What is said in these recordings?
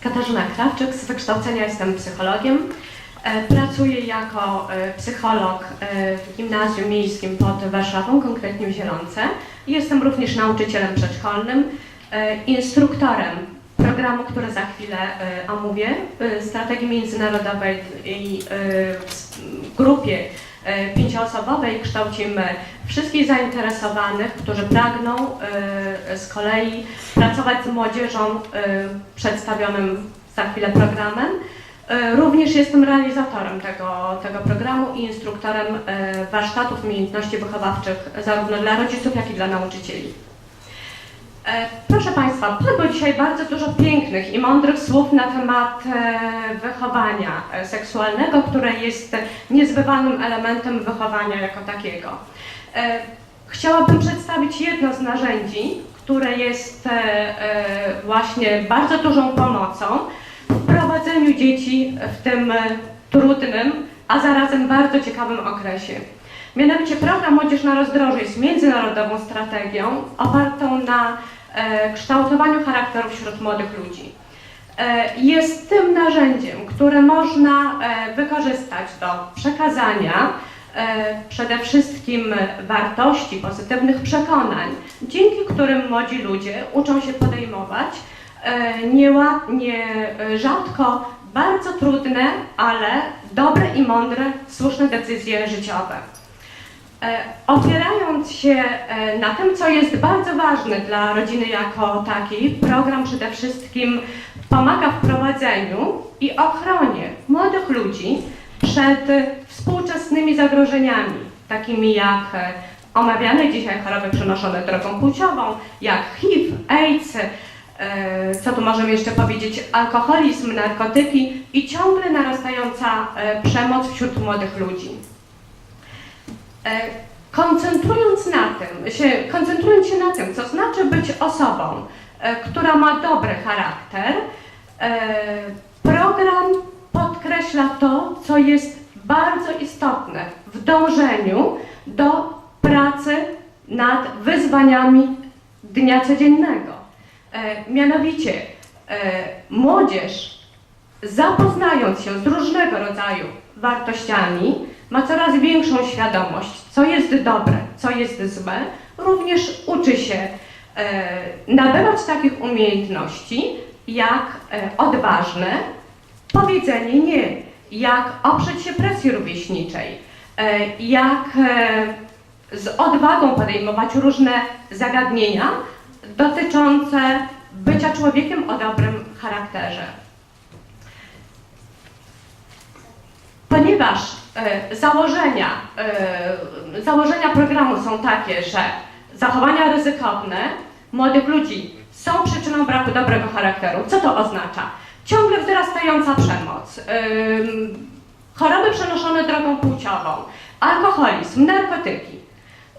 Katarzyna Krawczyk, z wykształcenia jestem psychologiem. E, Pracuję jako e, psycholog e, w gimnazjum miejskim pod Warszawą, konkretnie w Zielonce. Jestem również nauczycielem przedszkolnym, e, instruktorem programu, który za chwilę e, omówię, e, strategii międzynarodowej i e, grupie e, pięcioosobowej kształcimy wszystkich zainteresowanych, którzy pragną e, z kolei pracować z młodzieżą e, przedstawionym za chwilę programem. E, Również jestem realizatorem tego, tego programu i instruktorem e, warsztatów umiejętności wychowawczych zarówno dla rodziców, jak i dla nauczycieli. E, Proszę Państwa, padło dzisiaj bardzo dużo pięknych i mądrych słów na temat e, wychowania e, seksualnego, które jest niezbywalnym elementem wychowania jako takiego. Chciałabym przedstawić jedno z narzędzi, które jest właśnie bardzo dużą pomocą w prowadzeniu dzieci w tym trudnym, a zarazem bardzo ciekawym okresie. Mianowicie program Młodzież na rozdrożu jest międzynarodową strategią opartą na kształtowaniu charakteru wśród młodych ludzi. E, jest tym narzędziem, które można e, wykorzystać do przekazania e, przede wszystkim wartości, pozytywnych przekonań, dzięki którym młodzi ludzie uczą się podejmować e, nieła- nie, e, rzadko bardzo trudne, ale dobre i mądre, słuszne decyzje życiowe. E, Opierając się e, na tym, co jest bardzo ważne dla rodziny jako takiej, program przede wszystkim pomaga w prowadzeniu i ochronie młodych ludzi przed współczesnymi zagrożeniami, takimi jak e, omawiane dzisiaj choroby przenoszone drogą płciową, jak HIV, AIDS, co tu możemy jeszcze powiedzieć, alkoholizm, narkotyki i ciągle narastająca przemoc wśród młodych ludzi. E, Koncentrując na tym, się, koncentrując się na tym, co znaczy być osobą, e, która ma dobry charakter, e, program podkreśla to, co jest bardzo istotne w dążeniu do pracy nad wyzwaniami dnia codziennego. Mianowicie młodzież zapoznając się z różnego rodzaju wartościami, ma coraz większą świadomość, co jest dobre, co jest złe, również uczy się e, nabywać takich umiejętności, jak e, odważne powiedzenie nie, jak oprzeć się presji rówieśniczej, e, jak e, z odwagą podejmować różne zagadnienia dotyczące bycia człowiekiem o dobrym charakterze. Ponieważ założenia, e, założenia programu są takie, że zachowania ryzykowne młodych ludzi są przyczyną braku dobrego charakteru. Co to oznacza? Ciągle wzrastająca przemoc, ym, choroby przenoszone drogą płciową, alkoholizm, narkotyki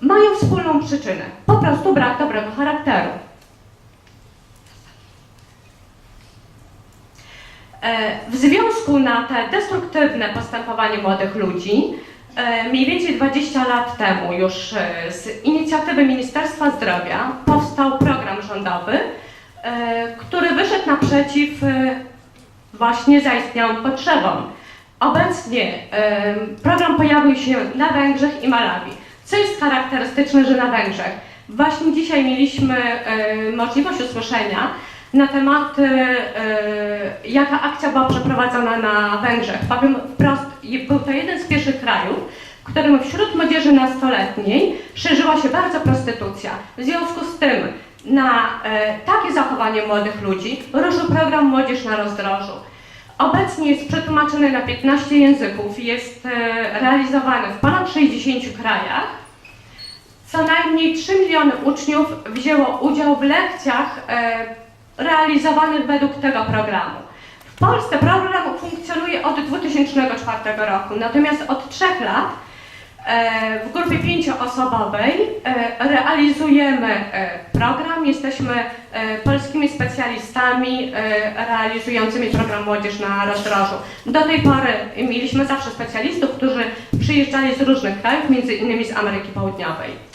mają wspólną przyczynę. Po prostu brak dobrego charakteru. W związku na te destruktywne postępowanie młodych ludzi, e, mniej więcej 20 lat temu już e, z inicjatywy Ministerstwa Zdrowia powstał program rządowy, e, który wyszedł naprzeciw e, właśnie zaistniałym potrzebom. Obecnie e, program pojawił się na Węgrzech i Malawi. Co jest charakterystyczne, że na Węgrzech? Właśnie dzisiaj mieliśmy e, możliwość usłyszenia na temat, e, e, jaka akcja była przeprowadzona na Węgrzech. Powiem wprost, był to jeden z pierwszych krajów, w którym wśród młodzieży nastoletniej szerzyła się bardzo prostytucja. W związku z tym na e, takie zachowanie młodych ludzi ruszył program Młodzież na rozdrożu. Obecnie jest przetłumaczony na 15 języków, jest e, realizowany w ponad 60 krajach. Co najmniej 3 miliony uczniów wzięło udział w lekcjach realizowanych według tego programu. W Polsce program funkcjonuje od 2004 roku, natomiast od 3 lat e, w grupie pięcioosobowej e, realizujemy e, program. Jesteśmy polskimi specjalistami realizującymi program Młodzież na rozdrożu. Do tej pory mieliśmy zawsze specjalistów, którzy przyjeżdżali z różnych krajów, między innymi z Ameryki Południowej.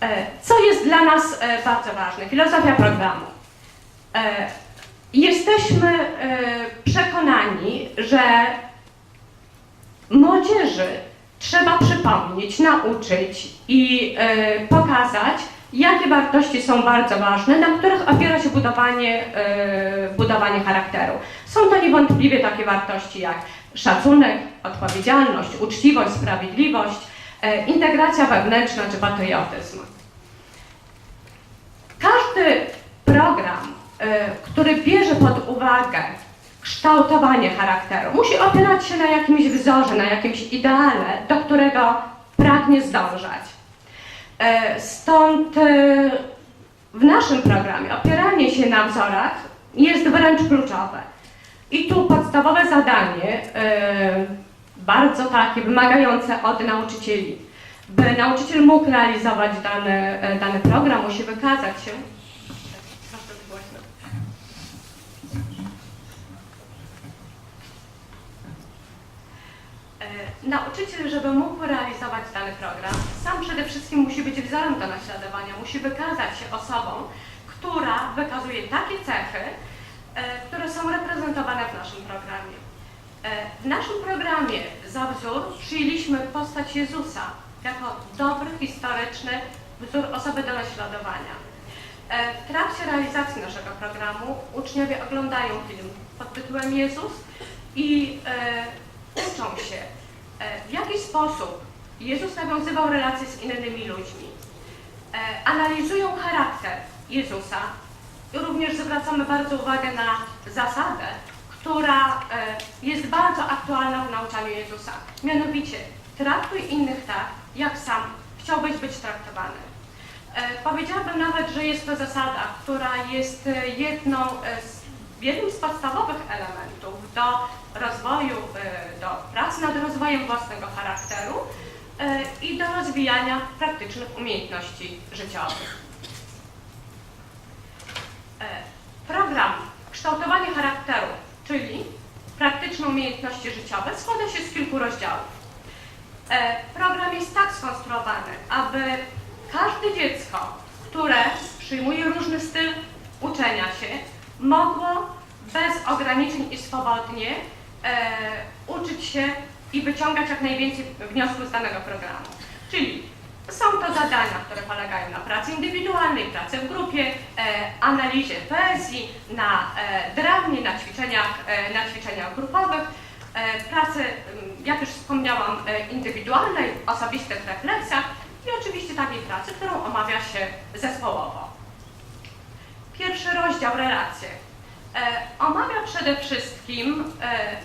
E, Co jest dla nas e, bardzo ważne? Filozofia programu. E, Jesteśmy przekonani, że młodzieży trzeba przypomnieć, nauczyć i pokazać, jakie wartości są bardzo ważne, na których opiera się budowanie, budowanie charakteru. Są to niewątpliwie takie wartości jak szacunek, odpowiedzialność, uczciwość, sprawiedliwość, integracja wewnętrzna czy patriotyzm. Każdy program, e, który bierze pod uwagę kształtowanie charakteru, musi opierać się na jakimś wzorze, na jakimś ideale, do którego pragnie zdążać. E, Stąd e, w naszym programie opieranie się na wzorach jest wręcz kluczowe. I tu podstawowe zadanie, e, bardzo takie wymagające od nauczycieli, by nauczyciel mógł realizować dany, e, dany program, musi wykazać się. E, Nauczyciel, żeby mógł realizować dany program, sam przede wszystkim musi być wzorem do naśladowania, musi wykazać się osobą, która wykazuje takie cechy, e, które są reprezentowane w naszym programie. E, W naszym programie za wzór przyjęliśmy postać Jezusa jako dobry, historyczny wzór osoby do naśladowania. E, W trakcie realizacji naszego programu uczniowie oglądają film pod tytułem Jezus i e, uczą się, e, w jaki sposób Jezus nawiązywał relacje z innymi ludźmi. E, Analizują charakter Jezusa i również zwracamy bardzo uwagę na zasadę, która e, jest bardzo aktualna w nauczaniu Jezusa. Mianowicie, traktuj innych tak, jak sam chciałbyś być traktowany. E, Powiedziałabym nawet, że jest to zasada, która jest e, jedną z, jednym z podstawowych elementów do rozwoju, do pracy nad rozwojem własnego charakteru i do rozwijania praktycznych umiejętności życiowych. Program kształtowanie charakteru, czyli praktyczne umiejętności życiowe, składa się z kilku rozdziałów. E, Program jest tak skonstruowany, aby każde dziecko, które przyjmuje różny styl uczenia się, mogło bez ograniczeń i swobodnie e, uczyć się i wyciągać jak najwięcej wniosków z danego programu. Czyli są to zadania, które polegają na pracy indywidualnej, pracy w grupie, e, analizie poezji, na e, dramie, na ćwiczeniach, e, na ćwiczeniach grupowych, e, pracy, mm, jak już wspomniałam, e, indywidualnej, osobistych refleksjach i oczywiście takiej pracy, którą omawia się zespołowo. Pierwszy rozdział relacje e, omawia przede wszystkim e,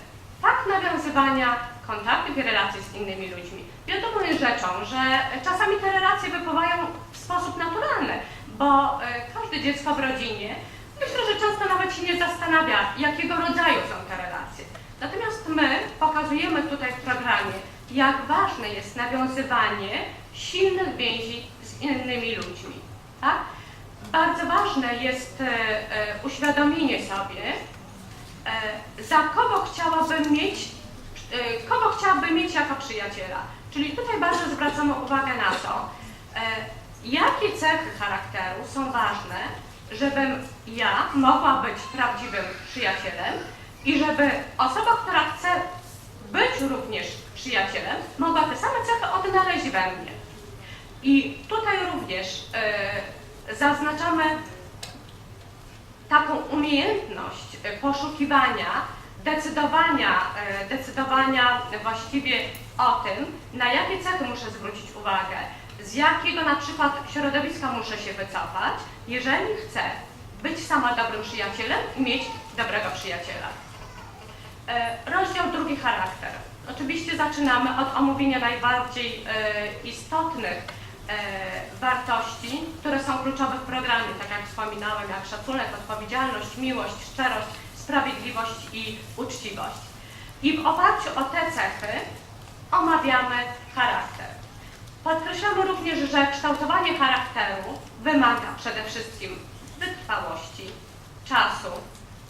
fakt nawiązywania kontaktów i relacji z innymi ludźmi. Wiadomo jest rzeczą, że czasami te relacje wypływają w sposób naturalny, bo e, każde dziecko w rodzinie myślę, że często nawet się nie zastanawia, jakiego rodzaju są te relacje. Natomiast my pokazujemy tutaj w programie, jak ważne jest nawiązywanie silnych więzi z innymi ludźmi. Tak? Bardzo ważne jest e, e, uświadomienie sobie, za kogo chciałabym mieć, kogo chciałabym mieć jako przyjaciela. Czyli tutaj bardzo zwracamy uwagę na to, e, jakie cechy charakteru są ważne, żebym ja mogła być prawdziwym przyjacielem i żeby osoba, która chce być również przyjacielem, mogła te same cechy odnaleźć we mnie. I tutaj również e, zaznaczamy taką umiejętność poszukiwania, decydowania, e, decydowania właściwie o tym, na jakie cechy muszę zwrócić uwagę, z jakiego na przykład środowiska muszę się wycofać, jeżeli chcę być sama dobrym przyjacielem i mieć dobrego przyjaciela. E, Rozdział drugi charakter. Oczywiście zaczynamy od omówienia najbardziej e, istotnych wartości, które są kluczowe w programie, tak jak wspominałem, jak szacunek, odpowiedzialność, miłość, szczerość, sprawiedliwość i uczciwość. I w oparciu o te cechy omawiamy charakter. Podkreślamy również, że kształtowanie charakteru wymaga przede wszystkim wytrwałości, czasu,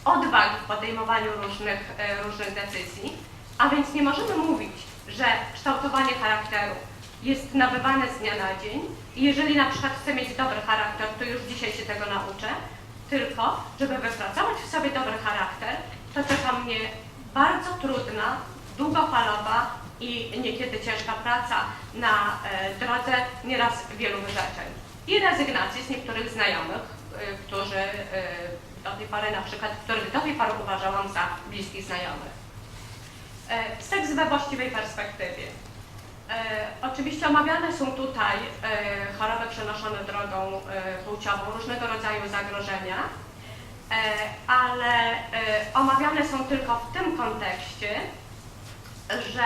odwagi w podejmowaniu różnych, e, różnych decyzji, a więc nie możemy mówić, że kształtowanie charakteru jest nabywane z dnia na dzień i jeżeli na przykład chcę mieć dobry charakter, to już dzisiaj się tego nauczę, tylko, żeby wypracować w sobie dobry charakter, to czeka mnie bardzo trudna, długofalowa i niekiedy ciężka praca na e, drodze nieraz wielu wyrzeczeń. I rezygnacji z niektórych znajomych, e, którzy e, do tej pory na przykład, których do tej pory uważałam za bliskich znajomych. Seks we właściwej perspektywie. E, oczywiście omawiane są tutaj e, choroby przenoszone drogą e, płciową, różnego rodzaju zagrożenia, ale omawiane są tylko w tym kontekście, że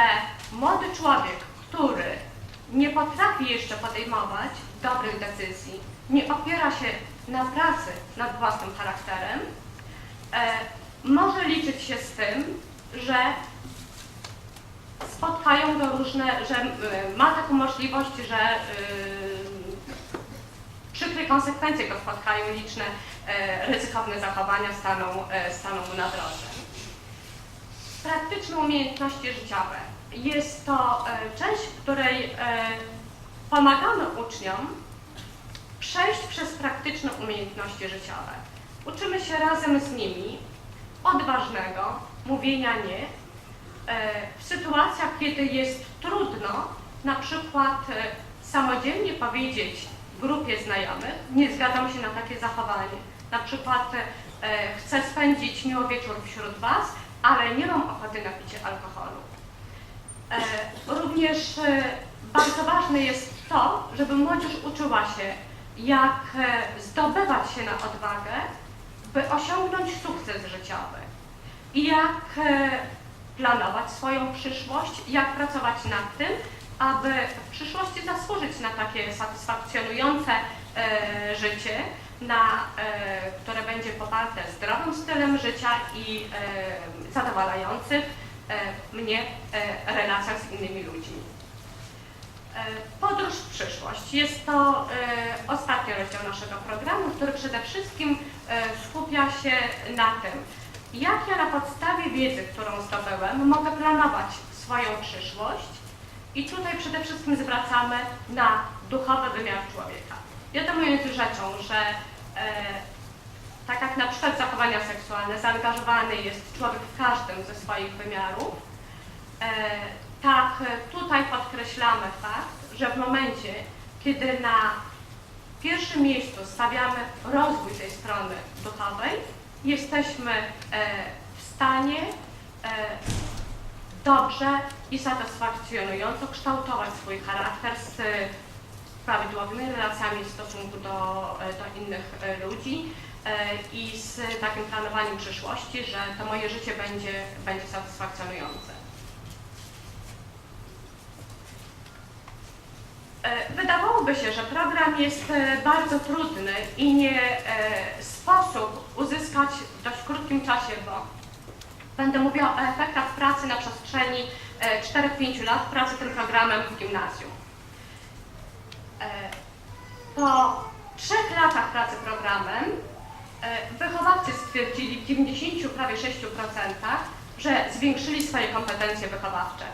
młody człowiek, który nie potrafi jeszcze podejmować dobrych decyzji, nie opiera się na pracy nad własnym charakterem, może liczyć się z tym, że spotkają go różne, że y, ma taką możliwość, że y, przykre konsekwencje go spotkają, liczne e, ryzykowne zachowania staną, e, staną mu na drodze. Praktyczne umiejętności życiowe. Jest to e, część, w której pomagamy uczniom przejść przez praktyczne umiejętności życiowe. Uczymy się razem z nimi odważnego mówienia nie, w sytuacjach, kiedy jest trudno na przykład e, samodzielnie powiedzieć grupie znajomych, nie zgadzam się na takie zachowanie. Na przykład e, chcę spędzić miło wieczór wśród Was, ale nie mam ochoty na picie alkoholu. E, Również e, bardzo ważne jest to, żeby młodzież uczyła się, jak e, zdobywać się na odwagę, by osiągnąć sukces życiowy i jak e, planować swoją przyszłość, jak pracować nad tym, aby w przyszłości zasłużyć na takie satysfakcjonujące e, życie, na, e, które będzie poparte zdrowym stylem życia i e, zadowalających e, mnie e, relacjach z innymi ludźmi. E, Podróż w przyszłość. Jest to e, ostatni rozdział naszego programu, który przede wszystkim e, skupia się na tym, jak ja na podstawie wiedzy, którą zdobyłem, mogę planować swoją przyszłość i tutaj przede wszystkim zwracamy na duchowy wymiar człowieka. Wiadomo jest rzeczą, że e, tak jak na przykład zachowania seksualne, zaangażowany jest człowiek w każdym ze swoich wymiarów, e, tak tutaj podkreślamy fakt, że w momencie, kiedy na pierwszym miejscu stawiamy rozwój tej strony duchowej, jesteśmy e, w stanie e, dobrze i satysfakcjonująco kształtować swój charakter z prawidłowymi relacjami w stosunku do, e, do innych ludzi i z takim planowaniem przyszłości, że to moje życie będzie, będzie satysfakcjonujące. E, Wydawałoby się, że program jest e, bardzo trudny i nie e, sposób uzyskać w dość krótkim czasie, bo będę mówiła o efektach pracy na przestrzeni e, 4-5 lat pracy tym programem w gimnazjum. E, Po trzech latach pracy programem e, wychowawcy stwierdzili w 90 prawie 6%, że zwiększyli swoje kompetencje wychowawcze.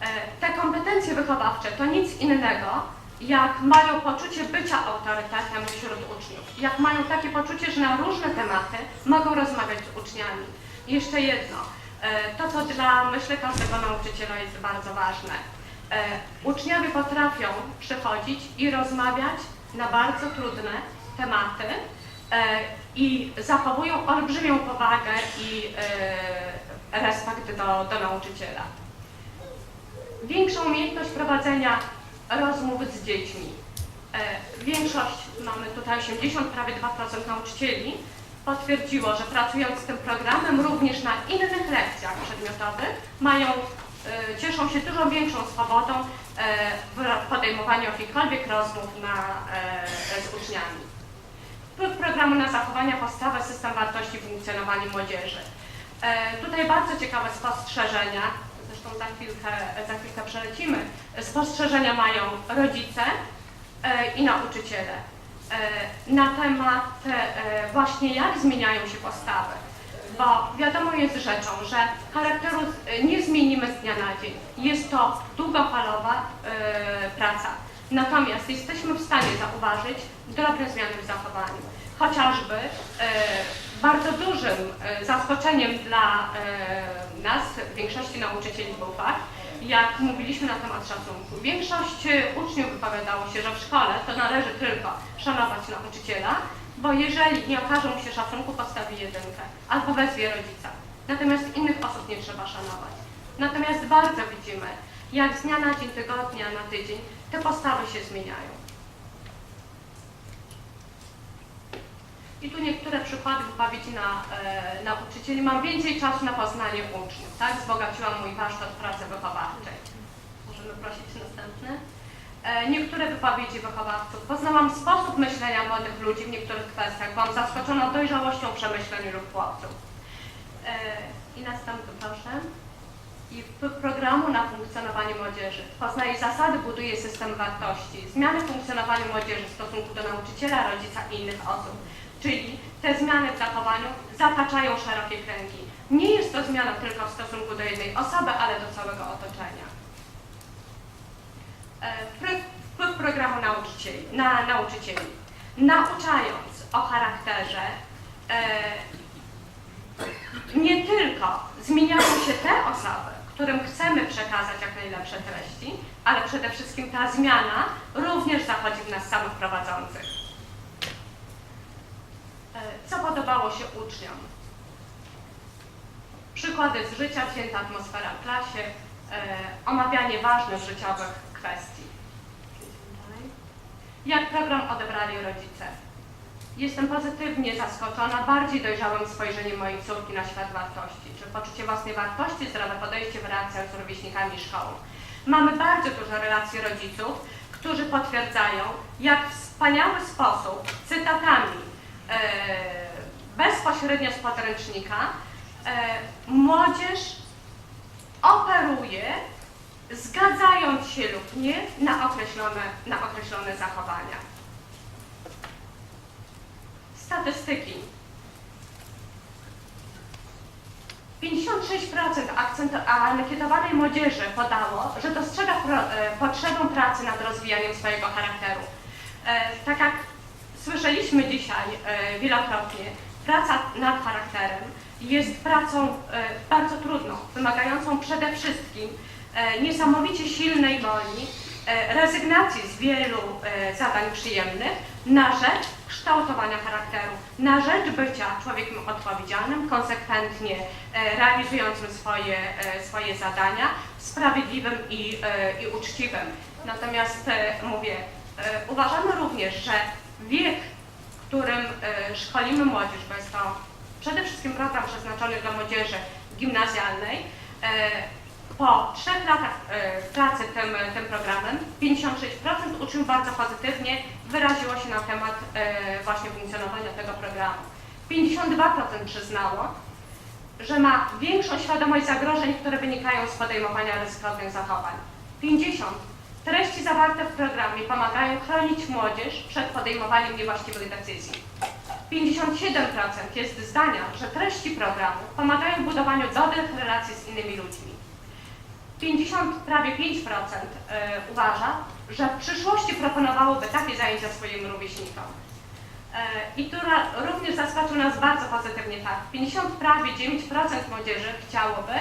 E, Te kompetencje wychowawcze to nic innego, jak mają poczucie bycia autorytetem wśród uczniów, jak mają takie poczucie, że na różne tematy mogą rozmawiać z uczniami. Jeszcze jedno, e, to co dla myślę każdego nauczyciela jest bardzo ważne. E, Uczniowie potrafią przychodzić i rozmawiać na bardzo trudne tematy e, i zachowują olbrzymią powagę i respekt do, do nauczyciela większą umiejętność prowadzenia rozmów z dziećmi. E, Większość, mamy tutaj 80, prawie 2% nauczycieli, potwierdziło, że pracując z tym programem również na innych lekcjach przedmiotowych mają, e, cieszą się dużo większą swobodą e, w podejmowaniu jakichkolwiek rozmów na, z uczniami. Wpływ programu na zachowania, postawę, system wartości i funkcjonowanie młodzieży. Tutaj bardzo ciekawe spostrzeżenia, zresztą za chwilkę, za chwilkę przelecimy. Spostrzeżenia mają rodzice e, i nauczyciele e, na temat e, właśnie jak zmieniają się postawy. Bo wiadomo jest rzeczą, że charakteru nie zmienimy z dnia na dzień. Jest to długofalowa praca. Natomiast jesteśmy w stanie zauważyć drobne zmiany w zachowaniu. chociażby bardzo dużym e, zaskoczeniem dla e, nas, większości nauczycieli był fakt, jak mówiliśmy na temat szacunku. Większość uczniów wypowiadało się, że w szkole to należy tylko szanować nauczyciela, bo jeżeli nie okaże mu się szacunku, postawi jedynkę albo wezwie rodzica. Natomiast innych osób nie trzeba szanować. Natomiast bardzo widzimy, jak z dnia na dzień, tygodnia na tydzień te postawy się zmieniają. I tu niektóre przykłady wypowiedzi na e, nauczycieli. Mam więcej czasu na poznanie uczniów, tak? Wzbogaciłam mój warsztat pracy wychowawczej. Możemy prosić następne. E, niektóre wypowiedzi wychowawców. Poznałam sposób myślenia młodych ludzi w niektórych kwestiach. Byłam zaskoczona dojrzałością przemyśleń lub chłopców. E, I następny proszę. I programu na funkcjonowanie młodzieży. Poznaje zasady, buduje system wartości. Zmiany w funkcjonowaniu młodzieży w stosunku do nauczyciela, rodzica i innych osób. Czyli te zmiany w zachowaniu zataczają szerokie kręgi. Nie jest to zmiana tylko w stosunku do jednej osoby, ale do całego otoczenia. E, Wpływ, wpływ programu nauczycieli, na nauczycieli. Nauczając o charakterze, e, nie tylko zmieniają się te osoby, którym chcemy przekazać jak najlepsze treści, ale przede wszystkim ta zmiana również zachodzi w nas samych prowadzących. E, Co podobało się uczniom? Przykłady z życia, wzięta atmosfera w klasie, e, omawianie ważnych życiowych kwestii. Jak program odebrali rodzice? Jestem pozytywnie zaskoczona bardziej dojrzałym spojrzeniem mojej córki na świat wartości, czy poczucie własnej wartości, zdrowe podejście w relacjach z rówieśnikami szkołą. Mamy bardzo dużo relacji rodziców, którzy potwierdzają, jak w wspaniały sposób, cytatami bezpośrednio z podręcznika, e, młodzież operuje, zgadzając się lub nie na określone, na określone zachowania. Statystyki. 56% akcent- ankietowanej młodzieży podało, że dostrzega pro, e, potrzebę pracy nad rozwijaniem swojego charakteru. E, tak jak słyszeliśmy dzisiaj e, wielokrotnie, praca nad charakterem jest pracą e, bardzo trudną, wymagającą przede wszystkim e, niesamowicie silnej woli, rezygnacji z wielu zadań przyjemnych na rzecz kształtowania charakteru, na rzecz bycia człowiekiem odpowiedzialnym, konsekwentnie realizującym swoje, swoje zadania, sprawiedliwym i, i uczciwym. Natomiast mówię, uważamy również, że wiek, w którym e, szkolimy młodzież, bo jest to przede wszystkim program przeznaczony dla młodzieży gimnazjalnej, e, po trzech latach e, pracy tym, tym programem 56% uczniów bardzo pozytywnie wyraziło się na temat właśnie funkcjonowania tego programu. 52% przyznało, że ma większą świadomość zagrożeń, które wynikają z podejmowania ryzykownych zachowań. 50% treści zawarte w programie pomagają chronić młodzież przed podejmowaniem niewłaściwych decyzji. 57% jest zdania, że treści programu pomagają w budowaniu dobrych relacji z innymi ludźmi. 50, prawie 5% e, uważa, że w przyszłości proponowałoby takie zajęcia swoim rówieśnikom. E, I która również zaskoczył nas bardzo pozytywnie fakt. 50, prawie 9% młodzieży chciałoby,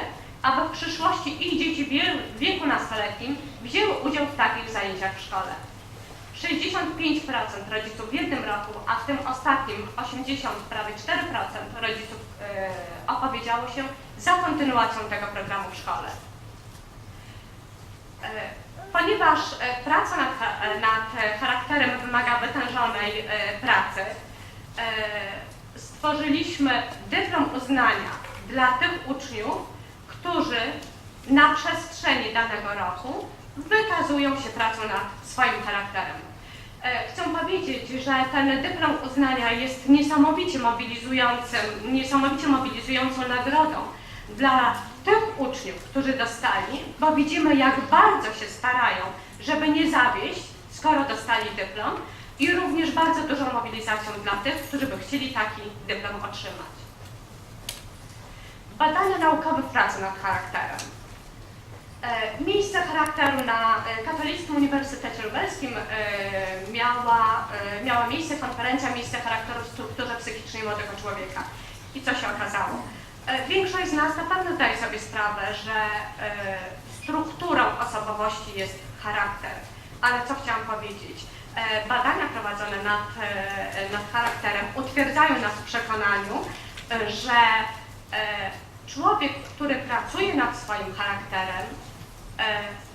aby w przyszłości ich dzieci w wie- w wieku nastoletnim wzięły udział w takich zajęciach w szkole. 65% rodziców w jednym roku, a w tym ostatnim 80, prawie 4% rodziców e, opowiedziało się za kontynuacją tego programu w szkole. E, Ponieważ e, praca nad, nad charakterem wymaga wytężonej pracy, stworzyliśmy dyplom uznania dla tych uczniów, którzy na przestrzeni danego roku wykazują się pracą nad swoim charakterem. E, Chcę powiedzieć, że ten dyplom uznania jest niesamowicie mobilizującym, niesamowicie mobilizującą nagrodą dla tych uczniów, którzy dostali, bo widzimy, jak bardzo się starają, żeby nie zawieść, skoro dostali dyplom, i również bardzo dużą mobilizacją dla tych, którzy by chcieli taki dyplom otrzymać. Badania naukowe w pracy nad charakterem. E, Miejsce charakteru na e, Katolickim Uniwersytecie Lubelskim e, miała, miała miejsce konferencja Miejsce charakteru w strukturze psychicznej młodego człowieka. I co się okazało? Większość z nas na pewno zdaje sobie sprawę, że strukturą osobowości jest charakter. Ale co chciałam powiedzieć? Badania prowadzone nad, nad charakterem utwierdzają nas w przekonaniu, że człowiek, który pracuje nad swoim charakterem, e,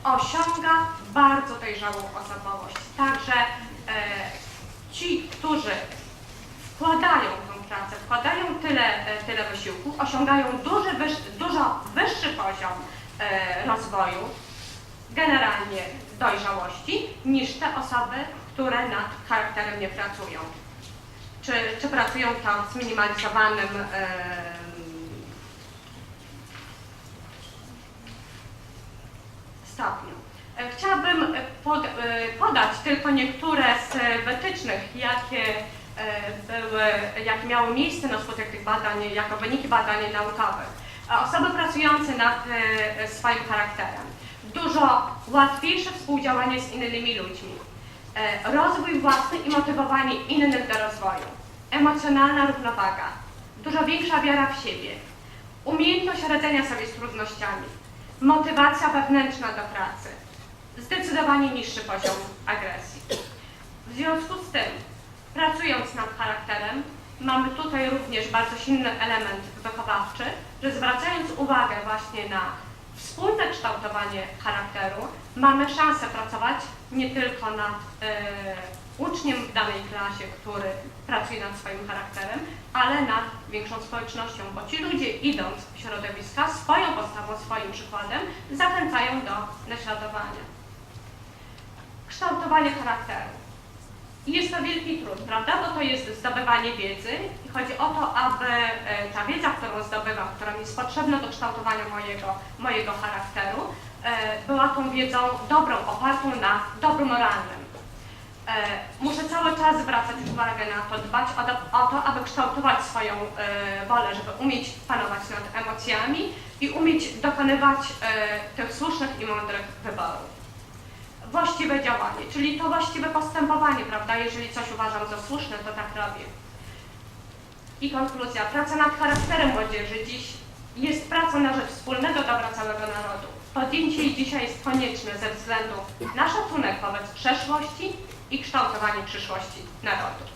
osiąga bardzo dojrzałą osobowość. Także e, ci, którzy wkładają w tą pracę, wkładają tyle, e, tyle wysiłku, osiągają duży, wyż, dużo wyższy poziom rozwoju, generalnie dojrzałości, niż te osoby, które nad charakterem nie pracują. Czy, czy pracują tam zminimalizowanym Chciałabym e, e, podać tylko niektóre z e, wytycznych, jakie e, były, jakie miały miejsce na skutek tych badań, jako wyniki badań naukowych. E, Osoby pracujące nad e, swoim charakterem. Dużo łatwiejsze współdziałanie z innymi ludźmi. E, Rozwój własny i motywowanie innych do rozwoju. Emocjonalna równowaga. Dużo większa wiara w siebie. Umiejętność radzenia sobie z trudnościami. Motywacja wewnętrzna do pracy. Zdecydowanie niższy poziom agresji. W związku z tym, pracując nad charakterem, mamy tutaj również bardzo silny element wychowawczy, że zwracając uwagę właśnie na wspólne kształtowanie charakteru, mamy szansę pracować nie tylko nad e, uczniem w danej klasie, który pracuje nad swoim charakterem, ale nad większą społecznością, bo ci ludzie idąc w środowiska swoją postawą, swoim przykładem zachęcają do naśladowania. Kształtowanie charakteru. I jest to wielki trud, prawda? Bo to jest zdobywanie wiedzy i chodzi o to, aby e, ta wiedza, którą zdobywam, która mi jest potrzebna do kształtowania mojego, mojego charakteru, e, była tą wiedzą dobrą, opartą na dobru moralnym. E, Muszę cały czas zwracać uwagę na to, dbać o, o to, aby kształtować swoją wolę, żeby umieć panować nad emocjami i umieć dokonywać tych słusznych i mądrych wyborów właściwe działanie, czyli to właściwe postępowanie, prawda? Jeżeli coś uważam za słuszne, to tak robię. I konkluzja. Praca nad charakterem młodzieży dziś jest pracą na rzecz wspólnego dobra całego narodu. Podjęcie jej dzisiaj jest konieczne ze względu na szacunek wobec przeszłości i kształtowanie przyszłości narodu.